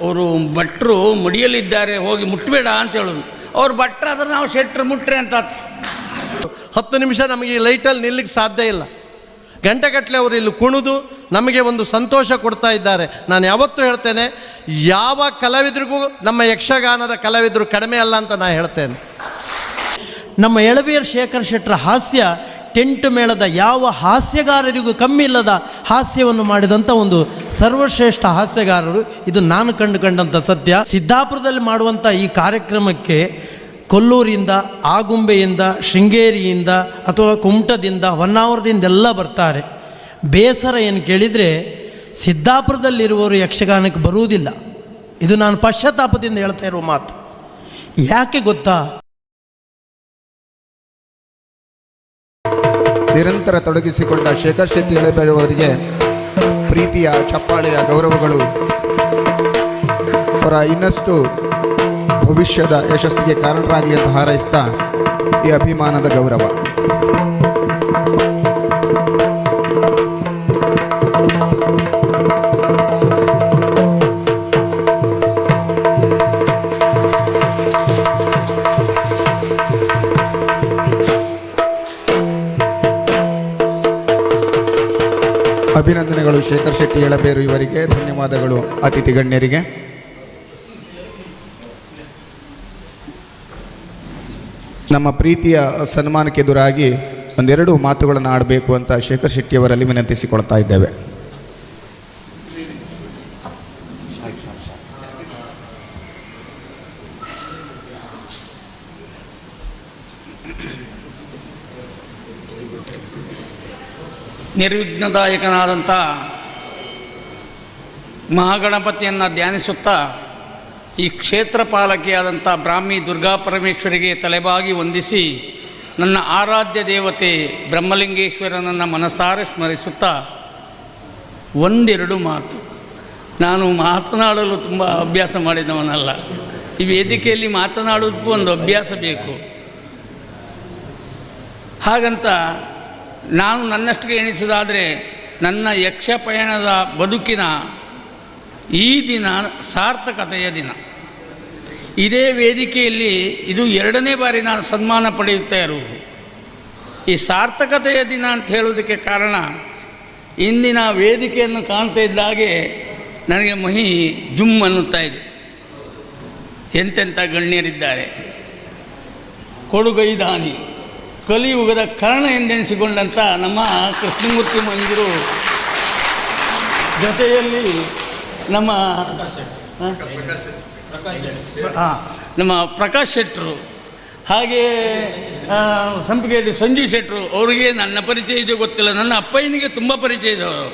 ಅವರು ಭಟ್ರು ಮಡಿಯಲ್ಲಿದ್ದಾರೆ ಹೋಗಿ ಮುಟ್ಟಬೇಡ ಅಂತ ಹೇಳೋದು. ಅವ್ರು ಭಟ್ರು ಆದ್ರೆ ನಾವು ಶೆಟ್ರು ಮುಟ್ರೆ ಅಂತ ಹತ್ತು ನಿಮಿಷ ನಮಗೆ ಈ ಲೈಟಲ್ಲಿ ನಿಲ್ಲಿಕ್ಕೆ ಸಾಧ್ಯ ಇಲ್ಲ. ಗಂಟೆಗಟ್ಟಲೆ ಅವರು ಇಲ್ಲಿ ಕುಣಿದು ನಮಗೆ ಒಂದು ಸಂತೋಷ ಕೊಡ್ತಾ ಇದ್ದಾರೆ. ನಾನು ಯಾವತ್ತೂ ಹೇಳ್ತೇನೆ ಯಾವ ಕಲಾವಿದ್ರಿಗೂ ನಮ್ಮ ಯಕ್ಷಗಾನದ ಕಲಾವಿದರು ಕಡಿಮೆ ಅಲ್ಲ ಅಂತ ನಾನು ಹೇಳ್ತೇನೆ. ನಮ್ಮ ಎಳಬೀರ್ ಶೇಖರ್ ಶೆಟ್ಟರ ಹಾಸ್ಯ ಟೆಂಟ್ ಮೇಳದ ಯಾವ ಹಾಸ್ಯಗಾರರಿಗೂ ಕಮ್ಮಿ ಇಲ್ಲದ ಹಾಸ್ಯವನ್ನು ಮಾಡಿದಂಥ ಒಂದು ಸರ್ವಶ್ರೇಷ್ಠ ಹಾಸ್ಯಗಾರರು. ಇದು ನಾನು ಕಂಡುಕೊಂಡಂಥ ಸತ್ಯ ಸಿದ್ದಾಪುರದಲ್ಲಿ ಮಾಡುವಂಥ ಈ ಕಾರ್ಯಕ್ರಮಕ್ಕೆ ಕೊಲ್ಲೂರಿಂದ, ಆಗುಂಬೆಯಿಂದ, ಶೃಂಗೇರಿಯಿಂದ ಅಥವಾ ಕುಮಟದಿಂದ, ಹೊನ್ನಾವರದಿಂದ ಎಲ್ಲ ಬರ್ತಾರೆ. ಬೇಸರ ಏನು ಕೇಳಿದರೆ ಸಿದ್ದಾಪುರದಲ್ಲಿರುವವರು ಯಕ್ಷಗಾನಕ್ಕೆ ಬರುವುದಿಲ್ಲ. ಇದು ನಾನು ಪಶ್ಚಾತ್ತಾಪದಿಂದ ಹೇಳ್ತಾ ಇರುವ ಮಾತು. ಯಾಕೆ ಗೊತ್ತಾ? ನಿರಂತರ ತೊಡಗಿಸಿಕೊಂಡ ಶೇಖರ್ ಶೆಟ್ಟಿ ಎಳೆಬೇರುವವರಿಗೆ ಪ್ರೀತಿಯ, ಚಪ್ಪಾಳೆಯ ಗೌರವಗಳು. ಅವರ ಇನ್ನಷ್ಟು ಭವಿಷ್ಯದ ಯಶಸ್ಸಿಗೆ ಕಾರಣರಾಗಲಿ ಅಂತ ಹಾರೈಸ್ತಾ ಈ ಅಭಿಮಾನದ ಗೌರವ. ಅಭಿನಂದನೆಗಳು ಶೇಖರ್ ಶೆಟ್ಟಿ ಎಳಬೇರು ಇವರಿಗೆ. ಧನ್ಯವಾದಗಳು ಅತಿಥಿ ಗಣ್ಯರಿಗೆ. ನಮ್ಮ ಪ್ರೀತಿಯ ಸನ್ಮಾನಕ್ಕೆ ಎದುರಾಗಿ ಒಂದೆರಡು ಮಾತುಗಳನ್ನು ಆಡಬೇಕು ಅಂತ ಶೇಖರ್ ಶೆಟ್ಟಿಯವರಲ್ಲಿ ವಿನಂತಿಸಿಕೊಳ್ತಾ ಇದ್ದೇವೆ. ನಿರ್ವಿಘ್ನದಾಯಕನಾದಂಥ ಮಹಾಗಣಪತಿಯನ್ನು ಧ್ಯಾನಿಸುತ್ತಾ ಈ ಕ್ಷೇತ್ರ ಪಾಲಕಿಯಾದಂಥ ಬ್ರಾಹ್ಮಿ ದುರ್ಗಾ ಪರಮೇಶ್ವರಿಗೆ ತಲೆಬಾಗಿ ವಂದಿಸಿ ನನ್ನ ಆರಾಧ್ಯ ದೇವತೆ ಬ್ರಹ್ಮಲಿಂಗೇಶ್ವರನನ್ನು ಮನಸಾರೆ ಸ್ಮರಿಸುತ್ತಾ ಒಂದೆರಡು ಮಾತು. ನಾನು ಮಾತನಾಡಲು ತುಂಬ ಅಭ್ಯಾಸ ಮಾಡಿದವನಲ್ಲ. ಈ ವೇದಿಕೆಯಲ್ಲಿ ಮಾತನಾಡೋದಕ್ಕೂ ಒಂದು ಅಭ್ಯಾಸ ಬೇಕು. ಹಾಗಂತ ನಾನು ನನ್ನಷ್ಟಿಗೆ ಎಣಿಸೋದಾದರೆ ನನ್ನ ಯಕ್ಷಪಯಣದ ಬದುಕಿನ ಈ ದಿನ ಸಾರ್ಥಕತೆಯ ದಿನ. ಇದೇ ವೇದಿಕೆಯಲ್ಲಿ ಇದು ಎರಡನೇ ಬಾರಿ ನಾನು ಸನ್ಮಾನ ಪಡೆಯುತ್ತಾ ಇರುವುದು. ಈ ಸಾರ್ಥಕತೆಯ ದಿನ ಅಂತ ಹೇಳೋದಕ್ಕೆ ಕಾರಣ, ಇಂದಿನ ವೇದಿಕೆಯನ್ನು ಕಾಣ್ತಾ ಇದ್ದಾಗೆ ನನಗೆ ಮಹಿ ಜುಮ್ ಅನ್ನುತ್ತಾ ಇದೆ. ಎಂತೆಂಥ ಗಣ್ಯರಿದ್ದಾರೆ. ಕೊಡುಗೈದಾನಿ ಕಲಿಯುಗದ ಕರ್ಣ ಎಂದೆನಿಸಿಕೊಂಡಂಥ ನಮ್ಮ ಕೃಷ್ಣಮೂರ್ತಿ ಮಂಜರು ಜೊತೆಯಲ್ಲಿ ನಮ್ಮ, ಹಾಂ? ನಮ್ಮ ಪ್ರಕಾಶ್ ಶೆಟ್ಟರು, ಹಾಗೆ ಸಂಪಿಗೆಯಲ್ಲಿ ಸಂಜೀವ್ ಶೆಟ್ಟರು, ಅವರಿಗೆ ನನ್ನ ಪರಿಚಯ ಇದೆ ಗೊತ್ತಿಲ್ಲ. ನನ್ನ ಅಪ್ಪಯ್ಯನಿಗೆ ತುಂಬ ಪರಿಚಯ ಇದ್ದವರು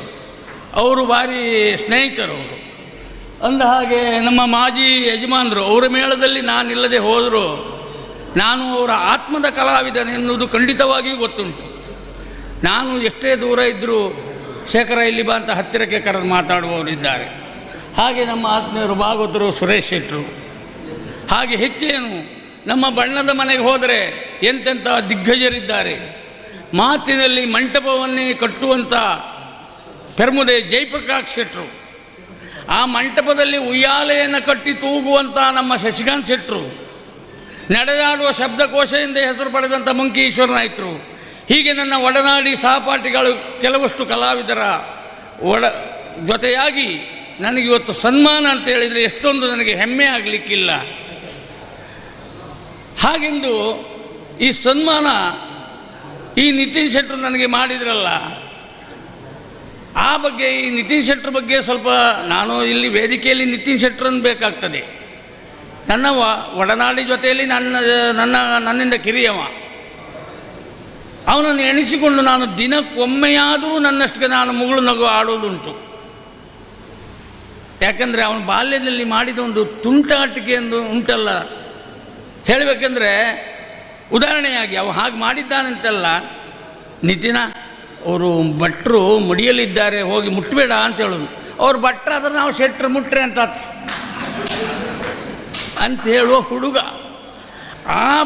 ಅವರು. ಭಾರಿ ಸ್ನೇಹಿತರು ಅಂದ ಹಾಗೆ ನಮ್ಮ ಮಾಜಿ ಯಜಮಾನರು, ಅವರ ಮೇಳದಲ್ಲಿ ನಾನಿಲ್ಲದೆ ಹೋದರೂ ನಾನು ಅವರ ಆತ್ಮದ ಕಲಾವಿದನೆನ್ನುವುದು ಖಂಡಿತವಾಗಿಯೂ ಗೊತ್ತುಂಟು. ನಾನು ಎಷ್ಟೇ ದೂರ ಇದ್ದರೂ ಶೇಖರ ಇಲ್ಲಿ ಬಾ ಅಂತ ಹತ್ತಿರಕ್ಕೆ ಕರೆದು ಮಾತಾಡುವವರಿದ್ದಾರೆ. ಹಾಗೆ ನಮ್ಮ ಆತ್ಮೀಯರು ಭಾಗವತರು ಸುರೇಶ್ ಶೆಟ್ಟರು ಹಾಗೆ ಹೆಚ್ಚೇನು, ನಮ್ಮ ಬಣ್ಣದ ಮನೆಗೆ ಹೋದರೆ ಎಂತೆಂಥ ದಿಗ್ಗಜರಿದ್ದಾರೆ. ಮಾತಿನಲ್ಲಿ ಮಂಟಪವನ್ನೇ ಕಟ್ಟುವಂಥ ಪೆರ್ಮುದೆ ಜಯಪ್ರಕಾಶ್ ಶೆಟ್ಟರು ಆ ಮಂಟಪದಲ್ಲಿ ಉಯ್ಯಾಲೆಯನ್ನು ಕಟ್ಟಿ ತೂಗುವಂಥ ನಮ್ಮ ಶಶಿಕಾಂತ್ ಶೆಟ್ಟರು ನಡೆದಾಡುವ ಶಬ್ದಕೋಶದಿಂದ ಹೆಸರು ಪಡೆದಂಥ ಮಂಕೀಶ್ವರ ನಾಯಕರು. ಹೀಗೆ ನನ್ನ ಒಡನಾಡಿ ಸಹಪಾಠಿಗಳು ಕೆಲವಷ್ಟು ಕಲಾವಿದರ ಒಡ ಜೊತೆಯಾಗಿ ನನಗಿವತ್ತು ಸನ್ಮಾನ ಅಂತ ಹೇಳಿದರೆ ಎಷ್ಟೊಂದು ನನಗೆ ಹೆಮ್ಮೆ ಆಗಲಿಕ್ಕಿಲ್ಲ. ಹಾಗೆಂದು ಈ ಸನ್ಮಾನ ಈ ನಿತಿನ್ ಶೆಟ್ಟರು ನನಗೆ ಮಾಡಿದ್ರಲ್ಲ, ಆ ಬಗ್ಗೆ ಈ ನಿತಿನ್ ಶೆಟ್ಟರ್ ಬಗ್ಗೆ ಸ್ವಲ್ಪ ನಾನು ಇಲ್ಲಿ ವೇದಿಕೆಯಲ್ಲಿ ನಿತಿನ್ ಶೆಟ್ಟರನ್ನು ಬೇಕಾಗ್ತದೆ. ನನ್ನ ಒಡನಾಡಿ ಜೊತೆಯಲ್ಲಿ ನನ್ನ ನನ್ನ, ನನ್ನಿಂದ ಕಿರಿಯವ. ಅವನನ್ನು ಎಣಿಸಿಕೊಂಡು ನಾನು ದಿನಕ್ಕೊಮ್ಮೆಯಾದರೂ ನನ್ನಷ್ಟಕ್ಕೆ ನಾನು ಮುಗುಳು ನಗು ಆಡೋದುಂಟು ಯಾಕಂದರೆ ಅವನು ಬಾಲ್ಯದಲ್ಲಿ ಮಾಡಿದ ಒಂದು ತುಂಟಾಟಿಕೆ ಎಂದು ಉಂಟಲ್ಲ. ಹೇಳಬೇಕಂದ್ರೆ, ಉದಾಹರಣೆಯಾಗಿ ಅವ ಹಾಗೆ ಮಾಡಿದ್ದಾನಂತೆಲ್ಲ, ನಿತಿನ, ಅವರು ಭಟ್ರು ಮಡಿಯಲ್ಲಿದ್ದಾರೆ, ಹೋಗಿ ಮುಟ್ಟಬೇಡ ಅಂತ ಹೇಳೋದು. ಅವ್ರು ಭಟ್ರು ಆದ್ರೆ ನಾವು ಶೆಟ್ರು ಮುಟ್ರೆ ಅಂತ ಅಂತ ಹೇಳುವ ಹುಡುಗ ಆ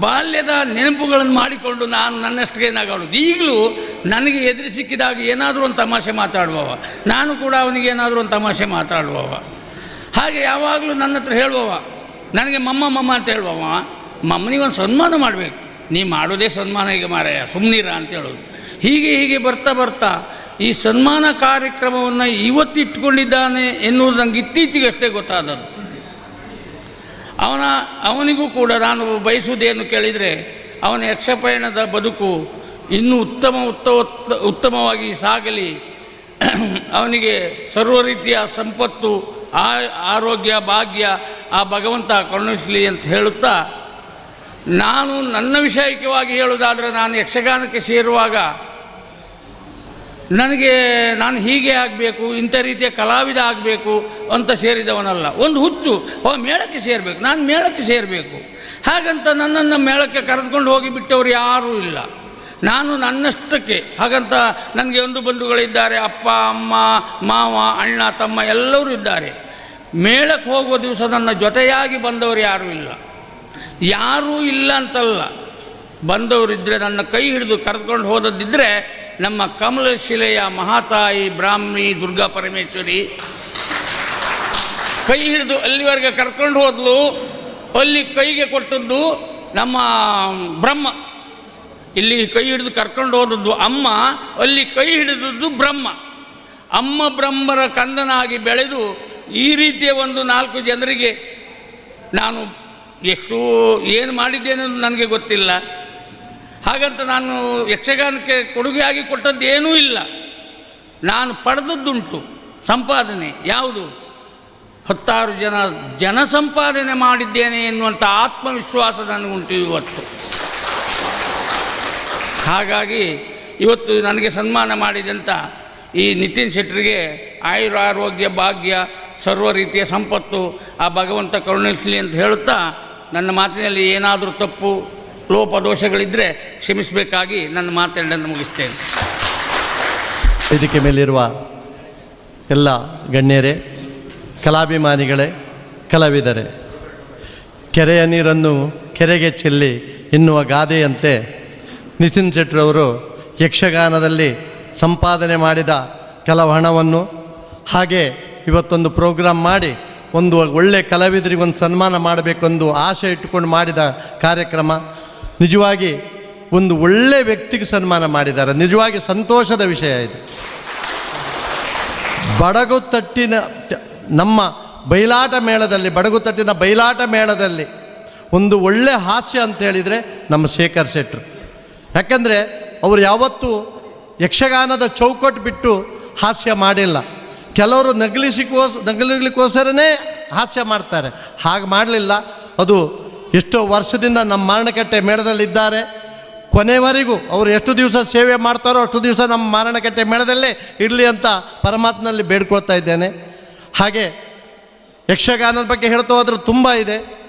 ಬಾಲ್ಯದ ನೆನಪುಗಳನ್ನು ಮಾಡಿಕೊಂಡು ನಾನು ನನ್ನಷ್ಟಿಗೆ ನಗಾಡೋದು ಈಗಲೂ ನನಗೆ ಎದುರು ಸಿಕ್ಕಿದಾಗ ಏನಾದರೂ ಒಂದು ತಮಾಷೆ ಮಾತಾಡುವವ. ನಾನು ಕೂಡ ಅವನಿಗೆ ಏನಾದರೂ ಒಂದು ತಮಾಷೆ ಮಾತಾಡುವವ. ಹಾಗೆ ಯಾವಾಗಲೂ ನನ್ನ ಹತ್ರ ಹೇಳುವವ. ನನಗೆ ಮಮ್ಮ ಮಮ್ಮ ಅಂತ ಹೇಳುವವ. ಮಮ್ಮನಿಗೆ ಒಂದು ಸನ್ಮಾನ ಮಾಡಬೇಕು. ನೀ ಮಾಡೋದೇ ಸನ್ಮಾನ ಈಗ ಮಾರಾಯ ಸುಮ್ಮನಿರ ಅಂತ ಹೇಳೋದು. ಹೀಗೆ ಹೀಗೆ ಬರ್ತಾ ಬರ್ತಾ ಈ ಸನ್ಮಾನ ಕಾರ್ಯಕ್ರಮವನ್ನು ಇವತ್ತು ಇಟ್ಕೊಂಡಿದ್ದಾನೆ ಎನ್ನುವುದು ನನಗೆ ಇತ್ತೀಚೆಗಷ್ಟೇ ಗೊತ್ತಾದದ್ದು. ಅವನ, ಅವನಿಗೂ ಕೂಡ ನಾನು ಬಯಸುವುದೇನು ಕೇಳಿದರೆ, ಅವನ ಯಕ್ಷಪಯಣದ ಬದುಕು ಇನ್ನೂ ಉತ್ತಮ ಉತ್ತ ಉತ್ತ- ಉತ್ತಮವಾಗಿ ಸಾಗಲಿ. ಅವನಿಗೆ ಸರ್ವ ರೀತಿಯ ಸಂಪತ್ತು, ಆ, ಆರೋಗ್ಯ, ಭಾಗ್ಯ ಆ ಭಗವಂತ ಕರುಣಿಸಲಿ ಅಂತ ಹೇಳುತ್ತಾ, ನಾನು ನನ್ನ ವಿಷಯಕವಾಗಿ ಹೇಳುವುದಾದರೆ ನಾನು ಯಕ್ಷಗಾನಕ್ಕೆ ಸೇರುವಾಗ ನನಗೆ ನಾನು ಹೀಗೆ ಆಗಬೇಕು, ಇಂಥ ರೀತಿಯ ಕಲಾವಿದ ಆಗಬೇಕು ಅಂತ ಸೇರಿದವನಲ್ಲ. ಒಂದು ಹುಚ್ಚು, ಓ, ಮೇಳಕ್ಕೆ ಸೇರಬೇಕು, ನಾನು ಮೇಳಕ್ಕೆ ಸೇರಬೇಕು. ಹಾಗಂತ ನನ್ನನ್ನು ಮೇಳಕ್ಕೆ ಕರೆದುಕೊಂಡು ಹೋಗಿ ಬಿಟ್ಟವರು ಯಾರೂ ಇಲ್ಲ. ನಾನು ನನ್ನಷ್ಟಕ್ಕೆ, ಹಾಗಂತ ನನಗೆ ಒಂದು ಬಂಧುಗಳಿದ್ದಾರೆ, ಅಪ್ಪ, ಅಮ್ಮ, ಮಾವ, ಅಣ್ಣ, ತಮ್ಮ ಎಲ್ಲರೂ ಇದ್ದಾರೆ. ಮೇಳಕ್ಕೆ ಹೋಗುವ ದಿವಸ ನನ್ನ ಜೊತೆಯಾಗಿ ಬಂದವರು ಯಾರೂ ಇಲ್ಲ. ಯಾರೂ ಇಲ್ಲ ಅಂತಲ್ಲ. ಬಂದವರಿದ್ದರೆ ನನ್ನ ಕೈ ಹಿಡಿದು ಕರೆದುಕೊಂಡು ಹೋದದ್ದಿದ್ದರೆ ನಮ್ಮ ಕಮಲಶಿಲೆಯ ಮಹಾತಾಯಿ ಬ್ರಾಹ್ಮಿ ದುರ್ಗಾ ಪರಮೇಶ್ವರಿ ಕೈ ಹಿಡಿದು ಅಲ್ಲಿವರೆಗೆ ಕರ್ಕೊಂಡು ಹೋದ್ಲು, ಅಲ್ಲಿ ಕೈಗೆ ಕೊಟ್ಟದ್ದು ನಮ್ಮ ಬ್ರಹ್ಮ. ಇಲ್ಲಿ ಕೈ ಹಿಡಿದು ಕರ್ಕೊಂಡು ಹೋದದ್ದು ಅಮ್ಮ, ಅಲ್ಲಿ ಕೈ ಹಿಡಿದದ್ದು ಬ್ರಹ್ಮ. ಅಮ್ಮ ಬ್ರಹ್ಮರ ಕಂದನಾಗಿ ಬೆಳೆದು ಈ ರೀತಿಯ ಒಂದು ನಾಲ್ಕು ಜನರಿಗೆ ನಾನು ಎಷ್ಟು ಏನು ಮಾಡಿದ್ದೇನೆ ನನಗೆ ಗೊತ್ತಿಲ್ಲ. ಹಾಗಂತ ನಾನು ಯಕ್ಷಗಾನಕ್ಕೆ ಕೊಡುಗೆಯಾಗಿ ಕೊಟ್ಟದ್ದು ಏನೂ ಇಲ್ಲ. ನಾನು ಪಡೆದದ್ದುಂಟು ಸಂಪಾದನೆ. ಯಾವುದು? ಹತ್ತಾರು ಜನ ಜನ ಸಂಪಾದನೆ ಮಾಡಿದ್ದೇನೆ ಎನ್ನುವಂಥ ಆತ್ಮವಿಶ್ವಾಸ ನನಗುಂಟು ಇವತ್ತು. ಹಾಗಾಗಿ ಇವತ್ತು ನನಗೆ ಸನ್ಮಾನ ಮಾಡಿದಂಥ ಈ ನಿತಿನ್ ಶೆಟ್ಟರಿಗೆ ಆಯುರ ಆರೋಗ್ಯ, ಭಾಗ್ಯ, ಸರ್ವ ರೀತಿಯ ಸಂಪತ್ತು, ಆ ಭಗವಂತ ಕರುಣಿಸಲಿ ಅಂತ ಹೇಳುತ್ತಾ ನನ್ನ ಮಾತಿನಲ್ಲಿ ಏನಾದರೂ ತಪ್ಪು ಲೋಪದೋಷಗಳಿದ್ದರೆ ಕ್ಷಮಿಸಬೇಕಾಗಿ ನನ್ನ ಮಾತೆರಡನ್ನು ಮುಗಿಸ್ತೇನೆ. ವೇದಿಕೆ ಮೇಲಿರುವ ಎಲ್ಲ ಗಣ್ಯರೇ, ಕಲಾಭಿಮಾನಿಗಳೇ, ಕಲಾವಿದರೆ, ಕೆರೆಯ ನೀರನ್ನು ಕೆರೆಗೆ ಚೆಲ್ಲಿ ಎನ್ನುವ ಗಾದೆಯಂತೆ ನಿತಿನ್ ಶೆಟ್ರವರು ಯಕ್ಷಗಾನದಲ್ಲಿ ಸಂಪಾದನೆ ಮಾಡಿದ ಕೆಲವು ಹಣವನ್ನು ಹಾಗೆ ಇವತ್ತೊಂದು ಪ್ರೋಗ್ರಾಮ್ ಮಾಡಿ ಒಂದು ಒಳ್ಳೆ ಕಲಾವಿದರಿಗೆ ಒಂದು ಸನ್ಮಾನ ಮಾಡಬೇಕೆಂದು ಆಸೆ ಇಟ್ಟುಕೊಂಡು ಮಾಡಿದ ಕಾರ್ಯಕ್ರಮ ನಿಜವಾಗಿ ಒಂದು ಒಳ್ಳೆ ವ್ಯಕ್ತಿಗೆ ಸನ್ಮಾನ ಮಾಡಿದ್ದಾರೆ. ನಿಜವಾಗಿ ಸಂತೋಷದ ವಿಷಯ ಇದು. ಬಡಗು ತಟ್ಟಿನ ನಮ್ಮ ಬಯಲಾಟ ಮೇಳದಲ್ಲಿ, ಬಡಗು ತಟ್ಟಿನ ಬಯಲಾಟ ಮೇಳದಲ್ಲಿ ಒಂದು ಒಳ್ಳೆ ಹಾಸ್ಯ ಅಂತ ಹೇಳಿದರೆ ನಮ್ಮ ಶೇಖರ್ ಶೆಟ್ಟರು ಯಾಕಂದರೆ ಅವರು ಯಾವತ್ತೂ ಯಕ್ಷಗಾನದ ಚೌಕಟ್ಟು ಬಿಟ್ಟು ಹಾಸ್ಯ ಮಾಡಿಲ್ಲ. ಕೆಲವರು ನಗಲಿಸಿಕೋಸ್ ನಗಲಿಗ್ಲಿಕ್ಕೋಸ್ಕರನೇ ಹಾಸ್ಯ ಮಾಡ್ತಾರೆ. ಹಾಗೆ ಮಾಡಲಿಲ್ಲ. ಅದು ಎಷ್ಟೋ ವರ್ಷದಿಂದ ನಮ್ಮ ಮಾರಣಕಟ್ಟೆ ಮೇಳದಲ್ಲಿದ್ದಾರೆ. ಕೊನೆವರೆಗೂ ಅವರು ಎಷ್ಟು ದಿವಸ ಸೇವೆ ಮಾಡ್ತಾರೋ ಅಷ್ಟು ದಿವಸ ನಮ್ಮ ಮಾರಣಕಟ್ಟೆ ಮೇಳದಲ್ಲೇ ಇರಲಿ ಅಂತ ಪರಮಾತ್ಮನಲ್ಲಿ ಬೇಡ್ಕೊಳ್ತಾ ಇದ್ದೇನೆ. ಹಾಗೆ ಯಕ್ಷಗಾನದ ಬಗ್ಗೆ ಹೇಳ್ತಾ ಹೋದ್ರೆ ತುಂಬ ಇದೆ.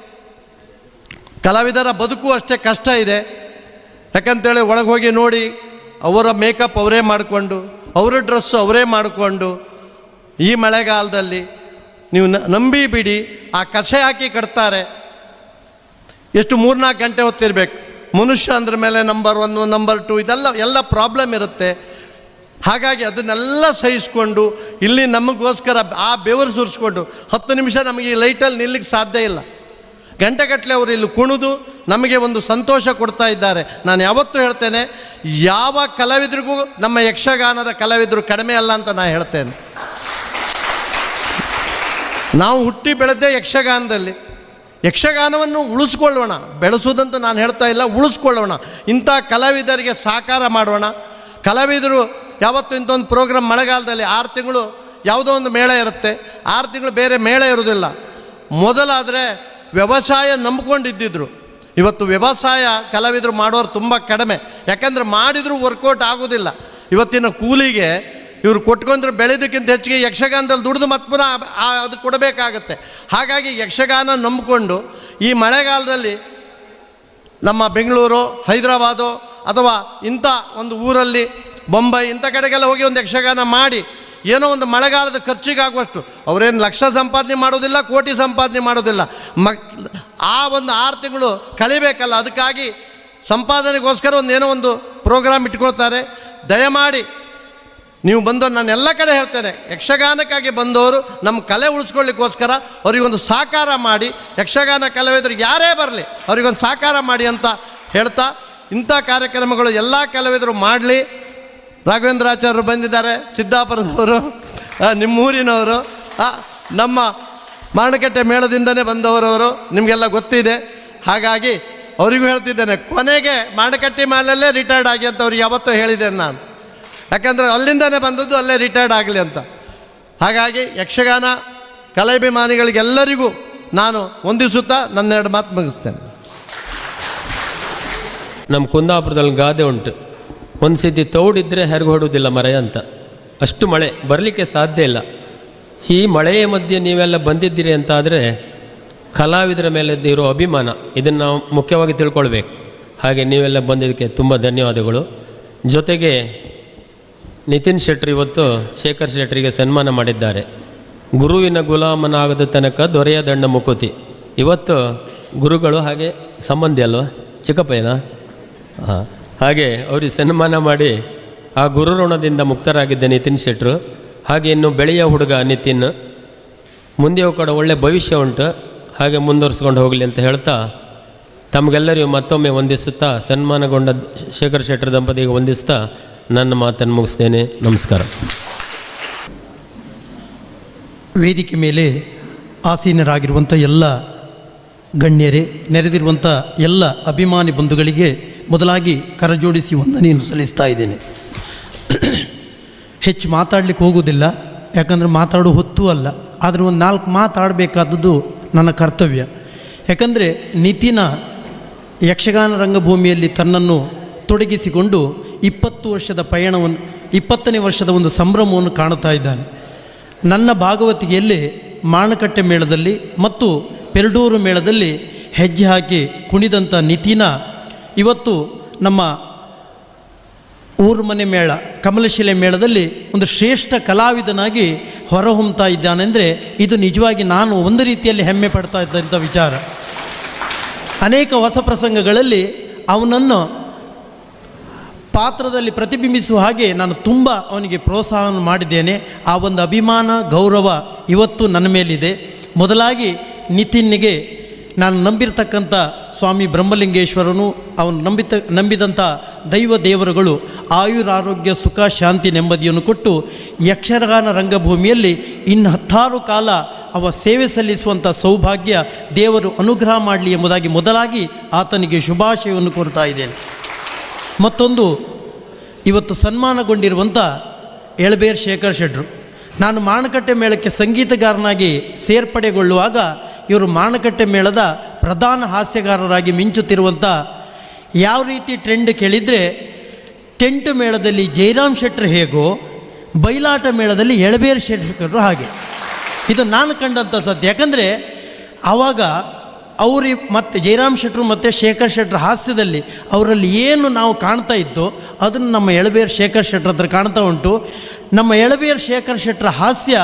ಕಲಾವಿದರ ಬದುಕು ಅಷ್ಟೇ ಕಷ್ಟ ಇದೆ. ಯಾಕಂತೇಳಿ ಒಳಗೆ ಹೋಗಿ ನೋಡಿ ಅವರ ಮೇಕಪ್ ಅವರೇ ಮಾಡಿಕೊಂಡು, ಅವರ ಡ್ರೆಸ್ಸು ಅವರೇ ಮಾಡಿಕೊಂಡು, ಈ ಮಳೆಗಾಲದಲ್ಲಿ ನೀವು ನಂಬಿ ಬಿಡಿ, ಆ ಕಷೆ ಹಾಕಿ ಕಟ್ತಾರೆ. ಎಷ್ಟು ಮೂರ್ನಾಲ್ಕು ಗಂಟೆ ಹೊತ್ತಿರಬೇಕು ಮನುಷ್ಯ ಅಂದ್ರ ಮೇಲೆ ನಂಬರ್ ಒನ್ ನಂಬರ್ ಟು ಇದೆಲ್ಲ, ಎಲ್ಲ ಪ್ರಾಬ್ಲಮ್ ಇರುತ್ತೆ. ಹಾಗಾಗಿ ಅದನ್ನೆಲ್ಲ ಸಹಿಸ್ಕೊಂಡು ಇಲ್ಲಿ ನಮಗೋಸ್ಕರ ಆ ಬೆವರು ಸುರಿಸ್ಕೊಂಡು ಹತ್ತು ನಿಮಿಷ ನಮಗೆ ಈ ಲೈಟಲ್ಲಿ ನಿಲ್ಲಕ್ಕೆ ಸಾಧ್ಯ ಇಲ್ಲ. ಗಂಟೆಗಟ್ಟಲೆ ಅವರು ಇಲ್ಲಿ ಕುಣಿದು ನಮಗೆ ಒಂದು ಸಂತೋಷ ಕೊಡ್ತಾ ಇದ್ದಾರೆ. ನಾನು ಯಾವತ್ತೂ ಹೇಳ್ತೇನೆ, ಯಾವ ಕಲಾವಿದರಿಗೂ ನಮ್ಮ ಯಕ್ಷಗಾನದ ಕಲಾವಿದರು ಕಡಿಮೆ ಅಲ್ಲ ಅಂತ ನಾನು ಹೇಳ್ತೇನೆ. ನಾವು ಹುಟ್ಟಿ ಬೆಳೆದೇ ಯಕ್ಷಗಾನದಲ್ಲಿ. ಯಕ್ಷಗಾನವನ್ನು ಉಳಿಸ್ಕೊಳ್ಳೋಣ. ಬೆಳೆಸೋದಂತ ನಾನು ಹೇಳ್ತಾ ಇಲ್ಲ, ಉಳಿಸ್ಕೊಳ್ಳೋಣ. ಇಂಥ ಕಲಾವಿದರಿಗೆ ಸಹಕಾರ ಮಾಡೋಣ. ಕಲಾವಿದರು ಯಾವತ್ತೂ ಇಂಥ ಒಂದು ಪ್ರೋಗ್ರಾಮ್ ಮಳೆಗಾಲದಲ್ಲಿ ಆರು ತಿಂಗಳು ಯಾವುದೋ ಒಂದು ಮೇಳ ಇರುತ್ತೆ. ಆರು ತಿಂಗಳು ಬೇರೆ ಮೇಳ ಇರೋದಿಲ್ಲ ಮೊದಲಾದರೆ ವ್ಯವಸಾಯ ನಂಬ್ಕೊಂಡಿದ್ದಿದ್ರು. ಇವತ್ತು ವ್ಯವಸಾಯ ಕಲಾವಿದರು ಮಾಡೋರು ತುಂಬ ಕಡಿಮೆ. ಯಾಕಂದರೆ ಮಾಡಿದರೂ ವರ್ಕೌಟ್ ಆಗೋದಿಲ್ಲ ಇವತ್ತಿನ ಕೂಲಿಗೆ ಇವರು ಕೊಟ್ಕೊಂಡ್ರೆ ಬೆಳೆದಕ್ಕಿಂತ ಹೆಚ್ಚಿಗೆ ಯಕ್ಷಗಾನದಲ್ಲಿ ದುಡಿದು ಮತ್ತೆ ಪುನಃ ಅದು ಕೊಡಬೇಕಾಗತ್ತೆ. ಹಾಗಾಗಿ ಯಕ್ಷಗಾನ ನಂಬಿಕೊಂಡು ಈ ಮಳೆಗಾಲದಲ್ಲಿ ನಮ್ಮ ಬೆಂಗಳೂರು, ಹೈದರಾಬಾದು ಅಥವಾ ಇಂಥ ಒಂದು ಊರಲ್ಲಿ ಬೊಂಬೈ ಇಂಥ ಕಡೆಗೆಲ್ಲ ಹೋಗಿ ಒಂದು ಯಕ್ಷಗಾನ ಮಾಡಿ ಏನೋ ಒಂದು ಮಳೆಗಾಲದ ಖರ್ಚಿಗಾಗುವಷ್ಟು ಅವರೇನು ಲಕ್ಷ ಸಂಪಾದನೆ ಮಾಡೋದಿಲ್ಲ, ಕೋಟಿ ಸಂಪಾದನೆ ಮಾಡೋದಿಲ್ಲ. ಮಕ್ ಆ ಒಂದು ಆರು ತಿಂಗಳು ಕಳಿಬೇಕಲ್ಲ. ಅದಕ್ಕಾಗಿ ಸಂಪಾದನೆಗೋಸ್ಕರ ಒಂದು ಏನೋ ಒಂದು ಪ್ರೋಗ್ರಾಮ್ ಇಟ್ಕೊಳ್ತಾರೆ. ದಯಮಾಡಿ ನೀವು ಬಂದವರು, ನಾನು ಎಲ್ಲ ಕಡೆ ಹೇಳ್ತೇನೆ. ಯಕ್ಷಗಾನಕ್ಕಾಗಿ ಬಂದವರು ನಮ್ಮ ಕಲೆ ಉಳಿಸ್ಕೊಳ್ಳಿಕ್ಕೋಸ್ಕರ ಅವರಿಗೊಂದು ಸಾಕಾರ ಮಾಡಿ, ಯಕ್ಷಗಾನ ಕಲಾವಿದರು ಯಾರೇ ಬರಲಿ ಅವರಿಗೊಂದು ಸಾಕಾರ ಮಾಡಿ ಅಂತ ಹೇಳ್ತಾ, ಇಂಥ ಕಾರ್ಯಕ್ರಮಗಳು ಎಲ್ಲ ಕಲಾವಿದರು ಮಾಡಲಿ. ರಾಘವೇಂದ್ರಾಚಾರ್ಯರು ಬಂದಿದ್ದಾರೆ, ಸಿದ್ದಾಪುರದವರು ನಿಮ್ಮೂರಿನವರು ನಮ್ಮ ಮಾಣಕಟ್ಟೆ ಮೇಳದಿಂದನೇ ಬಂದವರವರು, ನಿಮಗೆಲ್ಲ ಗೊತ್ತಿದೆ. ಹಾಗಾಗಿ ಅವರಿಗೂ ಹೇಳ್ತಿದ್ದೇನೆ, ಕೊನೆಗೆ ಮಾಣಕಟ್ಟೆ ಮೇಲಲ್ಲೇ ರಿಟೈರ್ಡ್ ಆಗಿ ಅಂತ ಅವ್ರಿಗೆ ಯಾವತ್ತೂ ಹೇಳಿದ್ದೇನೆ ನಾನು. ಯಾಕಂದರೆ ಅಲ್ಲಿಂದನೇ ಬಂದದ್ದು ಅಲ್ಲೇ ರಿಟೈರ್ಡ್ ಆಗಲಿ ಅಂತ. ಹಾಗಾಗಿ ಯಕ್ಷಗಾನ, ಕಲಾಭಿಮಾನಿಗಳಿಗೆಲ್ಲರಿಗೂ ನಾನು ಹೊಂದಿಸುತ್ತಾ ನನ್ನ ಎರಡು ಮಾತು ಮುಗಿಸ್ತೇನೆ. ನಮ್ಮ ಕುಂದಾಪುರದಲ್ಲಿ ಗಾದೆ ಉಂಟು. ಒಂದು ಸತಿ ತೌಡಿದ್ರೆ ಹೆರಗು ಹೊಡುವುದಿಲ್ಲ ಮರ ಅಂತ. ಅಷ್ಟು ಮಳೆ, ಬರಲಿಕ್ಕೆ ಸಾಧ್ಯ ಇಲ್ಲ. ಈ ಮಳೆಯ ಮಧ್ಯೆ ನೀವೆಲ್ಲ ಬಂದಿದ್ದೀರಿ ಅಂತಾದರೆ ಕಲಾವಿದರ ಮೇಲೆ ಇರೋ ಅಭಿಮಾನ, ಇದನ್ನು ನಾವು ಮುಖ್ಯವಾಗಿ ತಿಳ್ಕೊಳ್ಬೇಕು. ಹಾಗೆ ನೀವೆಲ್ಲ ಬಂದಿದ್ದಕ್ಕೆ ತುಂಬ ಧನ್ಯವಾದಗಳು. ಜೊತೆಗೆ ನಿತಿನ್ ಶೆಟ್ಟಿ ಇವತ್ತು ಶೇಖರ್ ಶೆಟ್ಟರಿಗೆ ಸನ್ಮಾನ ಮಾಡಿದ್ದಾರೆ. ಗುರುವಿನ ಗುಲಾಮನಾಗದ ತನಕ ದೊರೆಯ ದಂಡ ಮುಕುತಿ. ಇವತ್ತು ಗುರುಗಳು ಹಾಗೆ ಸಂಬಂಧಿ ಅಲ್ವಾ? ಚಿಕ್ಕಪ್ಪಯ್ಯನ? ಹಾಗೆ ಅವ್ರಿಗೆ ಸನ್ಮಾನ ಮಾಡಿ ಆ ಗುರು ಋಣದಿಂದ ಮುಕ್ತರಾಗಿದ್ದ ನಿತಿನ್ ಶೆಟ್ಟರು ಹಾಗೆ ಇನ್ನು ಬೆಳೆಯ ಹುಡುಗ ನಿತಿನ್. ಮುಂದೆ ಕೂಡ ಒಳ್ಳೆ ಭವಿಷ್ಯ ಉಂಟು. ಹಾಗೆ ಮುಂದುವರಿಸ್ಕೊಂಡು ಹೋಗಲಿ ಅಂತ ಹೇಳ್ತಾ ತಮಗೆಲ್ಲರಿಗೂ ಮತ್ತೊಮ್ಮೆ ವಂದಿಸುತ್ತಾ, ಸನ್ಮಾನಗೊಂಡ ಶೇಖರ್ ಶೆಟ್ಟರ್ ದಂಪತಿಗೆ ವಂದಿಸ್ತಾ ನನ್ನ ಮಾತನ್ನು ಮುಗಿಸ್ತೇನೆ. ನಮಸ್ಕಾರ. ವೇದಿಕೆ ಮೇಲೆ ಆಸೀನರಾಗಿರುವಂಥ ಎಲ್ಲ ಗಣ್ಯರೇ, ನೆರೆದಿರುವಂಥ ಎಲ್ಲ ಅಭಿಮಾನಿ ಬಂಧುಗಳಿಗೆ ಮೊದಲಾಗಿ ಕರಜೋಡಿಸಿ ವಂದನೆಯನ್ನು ಸಲ್ಲಿಸ್ತಾ ಇದ್ದೇನೆ. ಹೆಚ್ಚು ಮಾತಾಡಲಿಕ್ಕೆ ಹೋಗೋದಿಲ್ಲ ಯಾಕಂದರೆ ಮಾತಾಡೋ ಹೊತ್ತು ಅಲ್ಲ. ಆದರೆ ಒಂದು ನಾಲ್ಕು ಮಾತಾಡಬೇಕಾದದ್ದು ನನ್ನ ಕರ್ತವ್ಯ. ಯಾಕಂದರೆ ನಿತಿನ ಯಕ್ಷಗಾನ ರಂಗಭೂಮಿಯಲ್ಲಿ ತನ್ನನ್ನು ತೊಡಗಿಸಿಕೊಂಡು ಇಪ್ಪತ್ತು ವರ್ಷದ ಪಯಣವನ್ನು, ಇಪ್ಪತ್ತನೇ ವರ್ಷದ ಒಂದು ಸಂಭ್ರಮವನ್ನು ಕಾಣುತ್ತಾ ಇದ್ದಾನೆ. ನನ್ನ ಭಾಗವತಿಗೆಯಲ್ಲಿ ಮಾಣಕಟ್ಟೆ ಮೇಳದಲ್ಲಿ ಮತ್ತು ಪೆರಡೂರು ಮೇಳದಲ್ಲಿ ಹೆಜ್ಜೆ ಹಾಕಿ ಕುಣಿದಂಥ ನಿತಿನ ಇವತ್ತು ನಮ್ಮ ಊರು ಮನೆ ಮೇಳ, ಕಮಲಶಿಲೆ ಮೇಳದಲ್ಲಿ ಒಂದು ಶ್ರೇಷ್ಠ ಕಲಾವಿದನಾಗಿ ಹೊರಹೊಮ್ತಾ ಇದ್ದಾನೆಂದರೆ ಇದು ನಿಜವಾಗಿ ನಾನು ಒಂದು ರೀತಿಯಲ್ಲಿ ಹೆಮ್ಮೆ ಪಡ್ತಾ ಇದ್ದಂಥ ವಿಚಾರ. ಅನೇಕ ಹೊಸ ಪ್ರಸಂಗಗಳಲ್ಲಿ ಅವನನ್ನು ಪಾತ್ರದಲ್ಲಿ ಪ್ರತಿಬಿಂಬಿಸುವ ಹಾಗೆ ನಾನು ತುಂಬ ಅವನಿಗೆ ಪ್ರೋತ್ಸಾಹವನ್ನು ಮಾಡಿದ್ದೇನೆ. ಆ ಒಂದು ಅಭಿಮಾನ, ಗೌರವ ಇವತ್ತು ನನ್ನ ಮೇಲಿದೆ. ಮೊದಲಾಗಿ ನಿತಿನ್ನಿಗೆ ನಾನು ನಂಬಿರ್ತಕ್ಕಂಥ ಸ್ವಾಮಿ ಬ್ರಹ್ಮಲಿಂಗೇಶ್ವರನು, ಅವನು ನಂಬಿತ, ನಂಬಿದಂಥ ದೈವ ದೇವರುಗಳು ಆಯುರಾರೋಗ್ಯ, ಸುಖ, ಶಾಂತಿ, ನೆಮ್ಮದಿಯನ್ನು ಕೊಟ್ಟು ಯಕ್ಷಗಾನ ರಂಗಭೂಮಿಯಲ್ಲಿ ಇನ್ನು ಹತ್ತಾರು ಕಾಲ ಅವ ಸೇವೆ ಸಲ್ಲಿಸುವಂಥ ಸೌಭಾಗ್ಯ ದೇವರು ಅನುಗ್ರಹ ಮಾಡಲಿ ಎಂಬುದಾಗಿ ಮೊದಲಾಗಿ ಆತನಿಗೆ ಶುಭಾಶಯವನ್ನು ಕೋರ್ತಾ ಇದ್ದೇನೆ. ಮತ್ತೊಂದು, ಇವತ್ತು ಸನ್ಮಾನಗೊಂಡಿರುವಂಥ ಎಳಬೇರ್ ಶೇಖರ್ ಶೆಟ್ರು. ನಾನು ಮಾಣಕಟ್ಟೆ ಮೇಳಕ್ಕೆ ಸಂಗೀತಗಾರನಾಗಿ ಸೇರ್ಪಡೆಗೊಳ್ಳುವಾಗ ಇವರು ಮಾಣಕಟ್ಟೆ ಮೇಳದ ಪ್ರಧಾನ ಹಾಸ್ಯಗಾರರಾಗಿ ಮಿಂಚುತ್ತಿರುವಂಥ ಯಾವ ರೀತಿ ಟ್ರೆಂಡ್ ಕೇಳಿದರೆ, ಟೆಂಟ್ ಮೇಳದಲ್ಲಿ ಜೈರಾಮ್ ಶೆಟ್ರು ಹೇಗೋ ಬಯಲಾಟ ಮೇಳದಲ್ಲಿ ಎಳಬೇರ್ ಶೆಟ್ರು ಹಾಗೆ. ಇದು ನಾನು ಕಂಡಂಥ ಸತ್ಯ ಯಾಕಂದರೆ, ಆವಾಗ ಅವ್ರಿ ಮತ್ತು ಜಯರಾಮ್ ಶೆಟ್ಟರು ಮತ್ತು ಶೇಖರ್ ಶೆಟ್ಟರ ಹಾಸ್ಯದಲ್ಲಿ ಅವರಲ್ಲಿ ಏನು ನಾವು ಕಾಣ್ತಾ ಇದ್ದೋ ಅದನ್ನು ನಮ್ಮ ಎಳಬೇರ್ ಶೇಖರ್ ಶೆಟ್ರ್ ಹತ್ರ ಕಾಣ್ತಾ ಉಂಟು. ನಮ್ಮ ಎಳಬೇರ್ ಶೇಖರ್ ಶೆಟ್ಟರ ಹಾಸ್ಯ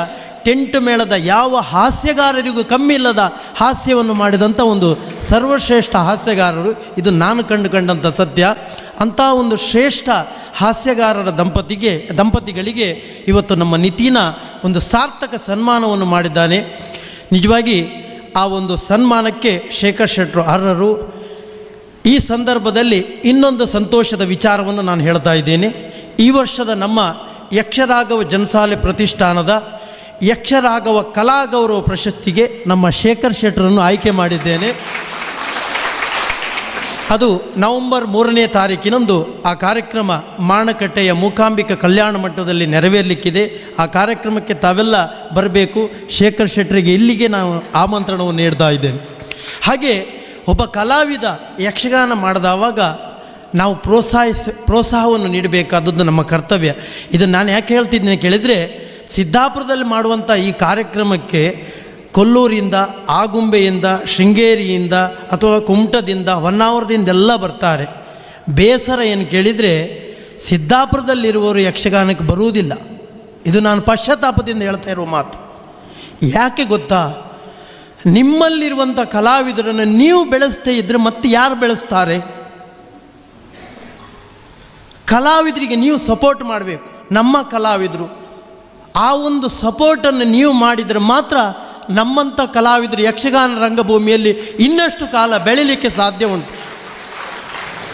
ಟೆಂಟ್ ಮೇಳದ ಯಾವ ಹಾಸ್ಯಗಾರರಿಗೂ ಕಮ್ಮಿ ಇಲ್ಲದ ಹಾಸ್ಯವನ್ನು ಮಾಡಿದಂಥ ಒಂದು ಸರ್ವಶ್ರೇಷ್ಠ ಹಾಸ್ಯಗಾರರು. ಇದು ನಾನು ಕಂಡುಕೊಂಡಂಥ ಸತ್ಯ ಅಂಥ ಒಂದು ಶ್ರೇಷ್ಠ ಹಾಸ್ಯಗಾರರ ದಂಪತಿಗೆ, ದಂಪತಿಗಳಿಗೆ ಇವತ್ತು ನಮ್ಮ ನಿತಿನ ಒಂದು ಸಾರ್ಥಕ ಸನ್ಮಾನವನ್ನು ಮಾಡಿದ್ದಾನೆ. ನಿಜವಾಗಿ ಆ ಒಂದು ಸನ್ಮಾನಕ್ಕೆ ಶೇಖರ್ ಶೆಟ್ಟರು ಅರ್ಹರು. ಈ ಸಂದರ್ಭದಲ್ಲಿ ಇನ್ನೊಂದು ಸಂತೋಷದ ವಿಚಾರವನ್ನು ನಾನು ಹೇಳ್ತಾ ಇದ್ದೇನೆ. ಈ ವರ್ಷದ ನಮ್ಮ ಯಕ್ಷರಾಘವ ಜನಸಾಲೆ ಪ್ರತಿಷ್ಠಾನದ ಯಕ್ಷರಾಘವ ಕಲಾಗೌರವ ಪ್ರಶಸ್ತಿಗೆ ನಮ್ಮ ಶೇಖರ್ ಶೆಟ್ಟರನ್ನು ಆಯ್ಕೆ ಮಾಡಿದ್ದೇನೆ. ಅದು ನವೆಂಬರ್ ಮೂರನೇ ತಾರೀಕಿನಂದು ಆ ಕಾರ್ಯಕ್ರಮ ಮಾಣಕಟ್ಟೆಯ ಮೂಕಾಂಬಿಕ ಕಲ್ಯಾಣ ಮಟ್ಟದಲ್ಲಿ ನೆರವೇರಲಿಕ್ಕಿದೆ. ಆ ಕಾರ್ಯಕ್ರಮಕ್ಕೆ ತಾವೆಲ್ಲ ಬರಬೇಕು. ಶೇಖರ್ ಶೆಟ್ಟರಿಗೆ ಇಲ್ಲಿಗೆ ನಾವು ಆಮಂತ್ರಣವನ್ನು ನೀಡ್ತಾ ಇದ್ದೇನೆ. ಹಾಗೆ ಒಬ್ಬ ಕಲಾವಿದ ಯಕ್ಷಗಾನ ಮಾಡಿದವಾಗ ನಾವು ಪ್ರೋತ್ಸಾಹಿಸ, ಪ್ರೋತ್ಸಾಹವನ್ನು ನೀಡಬೇಕಾದದ್ದು ನಮ್ಮ ಕರ್ತವ್ಯ. ಇದನ್ನು ನಾನು ಯಾಕೆ ಹೇಳ್ತಿದ್ದೀನಿ ಕೇಳಿದರೆ, ಸಿದ್ದಾಪುರದಲ್ಲಿ ಮಾಡುವಂಥ ಈ ಕಾರ್ಯಕ್ರಮಕ್ಕೆ ಕೊಲ್ಲೂರಿಂದ, ಆಗುಂಬೆಯಿಂದ, ಶೃಂಗೇರಿಯಿಂದ ಅಥವಾ ಕುಮಟದಿಂದ, ಹೊನ್ನಾವರದಿಂದೆಲ್ಲ ಬರ್ತಾರೆ. ಬೇಸರ ಏನು ಕೇಳಿದರೆ, ಸಿದ್ದಾಪುರದಲ್ಲಿರುವವರು ಯಕ್ಷಗಾನಕ್ಕೆ ಬರುವುದಿಲ್ಲ. ಇದು ನಾನು ಪಶ್ಚಾತ್ತಾಪದಿಂದ ಹೇಳ್ತಾ ಇರುವ ಮಾತು. ಯಾಕೆ ಗೊತ್ತಾ? ನಿಮ್ಮಲ್ಲಿರುವಂಥ ಕಲಾವಿದರನ್ನು ನೀವು ಬೆಳೆಸ್ತೇ ಇದ್ದರೆ ಮತ್ತೆ ಯಾರು ಬೆಳೆಸ್ತಾರೆ? ಕಲಾವಿದರಿಗೆ ನೀವು ಸಪೋರ್ಟ್ ಮಾಡಬೇಕು. ನಮ್ಮ ಕಲಾವಿದರು, ಆ ಒಂದು ಸಪೋರ್ಟನ್ನು ನೀವು ಮಾಡಿದರೆ ಮಾತ್ರ ನಮ್ಮಂಥ ಕಲಾವಿದರು ಯಕ್ಷಗಾನ ರಂಗಭೂಮಿಯಲ್ಲಿ ಇನ್ನಷ್ಟು ಕಾಲ ಬೆಳಿಲಿಕ್ಕೆ ಸಾಧ್ಯ ಉಂಟು.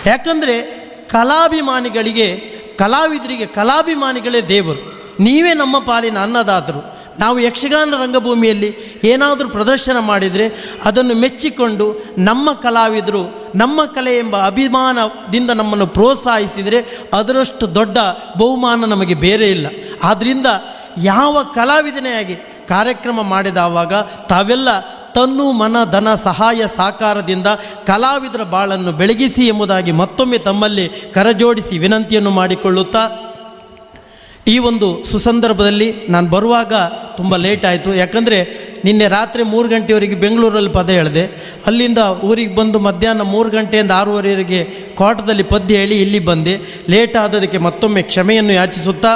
ಯಾಕಂದರೆ ಕಲಾಭಿಮಾನಿಗಳಿಗೆ, ಕಲಾವಿದರಿಗೆ, ಕಲಾಭಿಮಾನಿಗಳೇ ದೇವರು. ನೀವೇ ನಮ್ಮ ಪಾಲಿನ ಅನ್ನದಾತರು. ನಾವು ಯಕ್ಷಗಾನ ರಂಗಭೂಮಿಯಲ್ಲಿ ಏನಾದರೂ ಪ್ರದರ್ಶನ ಮಾಡಿದರೆ ಅದನ್ನು ಮೆಚ್ಚಿಕೊಂಡು ನಮ್ಮ ಕಲಾವಿದರು, ನಮ್ಮ ಕಲೆ ಎಂಬ ಅಭಿಮಾನದಿಂದ ನಮ್ಮನ್ನು ಪ್ರೋತ್ಸಾಹಿಸಿದರೆ ಅದರಷ್ಟು ದೊಡ್ಡ ಬಹುಮಾನ ನಮಗೆ ಬೇರೆ ಇಲ್ಲ. ಆದ್ದರಿಂದ ಯಾವ ಕಲಾವಿದನೇ ಆಗಿ ಕಾರ್ಯಕ್ರಮ ಮಾಡಿದಾವಾಗ ತಾವೆಲ್ಲ ತನ್ನು ಮನ ಧನ ಸಹಾಯ ಸಾಕಾರದಿಂದ ಕಲಾವಿದರ ಬಾಳನ್ನು ಬೆಳಗಿಸಿ ಎಂಬುದಾಗಿ ಮತ್ತೊಮ್ಮೆ ತಮ್ಮಲ್ಲಿ ಕರಜೋಡಿಸಿ ವಿನಂತಿಯನ್ನು ಮಾಡಿಕೊಳ್ಳುತ್ತಾ ಈ ಒಂದು ಸುಸಂದರ್ಭದಲ್ಲಿ ನಾನು ಬರುವಾಗ ತುಂಬ ಲೇಟ್ ಆಯಿತು. ಯಾಕಂದರೆ ನಿನ್ನೆ ರಾತ್ರಿ ಮೂರು ಗಂಟೆವರೆಗೆ ಬೆಂಗಳೂರಲ್ಲಿ ಪದ ಹೇಳಿದೆ. ಅಲ್ಲಿಂದ ಊರಿಗೆ ಬಂದು ಮಧ್ಯಾಹ್ನ ಮೂರು ಗಂಟೆಯಿಂದ ಆರೂವರೆಗೆ ಕೋಟದಲ್ಲಿ ಪದ್ಯ ಹೇಳಿ ಇಲ್ಲಿ ಬಂದೆ. ಲೇಟ್ ಆದದಕ್ಕೆ ಮತ್ತೊಮ್ಮೆ ಕ್ಷಮೆಯನ್ನು ಯಾಚಿಸುತ್ತಾ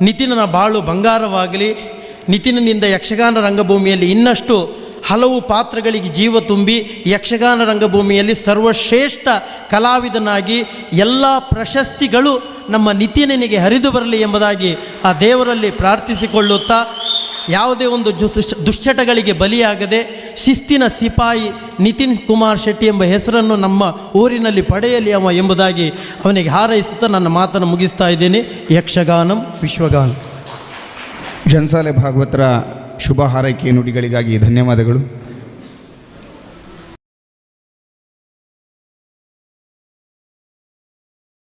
ನಿತಿನನ ಬಾಳು ಬಂಗಾರವಾಗಲಿ ನಿತಿನಿಂದ ಯಕ್ಷಗಾನ ರಂಗಭೂಮಿಯಲ್ಲಿ ಇನ್ನಷ್ಟು ಹಲವು ಪಾತ್ರಗಳಿಗೆ ಜೀವ ತುಂಬಿ ಯಕ್ಷಗಾನ ರಂಗಭೂಮಿಯಲ್ಲಿ ಸರ್ವಶ್ರೇಷ್ಠ ಕಲಾವಿದನಾಗಿ ಎಲ್ಲ ಪ್ರಶಸ್ತಿಗಳು ನಮ್ಮ ನಿತಿನನಿಗೆ ಹರಿದು ಬರಲಿ ಎಂಬುದಾಗಿ ಆ ದೇವರಲ್ಲಿ ಪ್ರಾರ್ಥಿಸಿಕೊಳ್ಳುತ್ತಾ ಯಾವುದೇ ಒಂದು ದುಶ್ಚಟಗಳಿಗೆ ಬಲಿಯಾಗದೆ ಶಿಸ್ತಿನ ಸಿಪಾಯಿ ನಿತಿನ್ ಕುಮಾರ್ ಶೆಟ್ಟಿ ಎಂಬ ಹೆಸರನ್ನು ನಮ್ಮ ಊರಿನಲ್ಲಿ ಪಡೆಯಲಿ ಅವ ಎಂಬುದಾಗಿ ಅವನಿಗೆ ಹಾರೈಸುತ್ತಾ ನನ್ನ ಮಾತನ್ನು ಮುಗಿಸ್ತಾ ಇದ್ದೇನೆ. ಯಕ್ಷಗಾನಂ ವಿಶ್ವಗಾನ. ಜನ್ಸಾಲೆ ಭಾಗವತರ ಶುಭ ಹಾರೈಕೆ ನುಡಿಗಳಿಗಾಗಿ ಧನ್ಯವಾದಗಳು.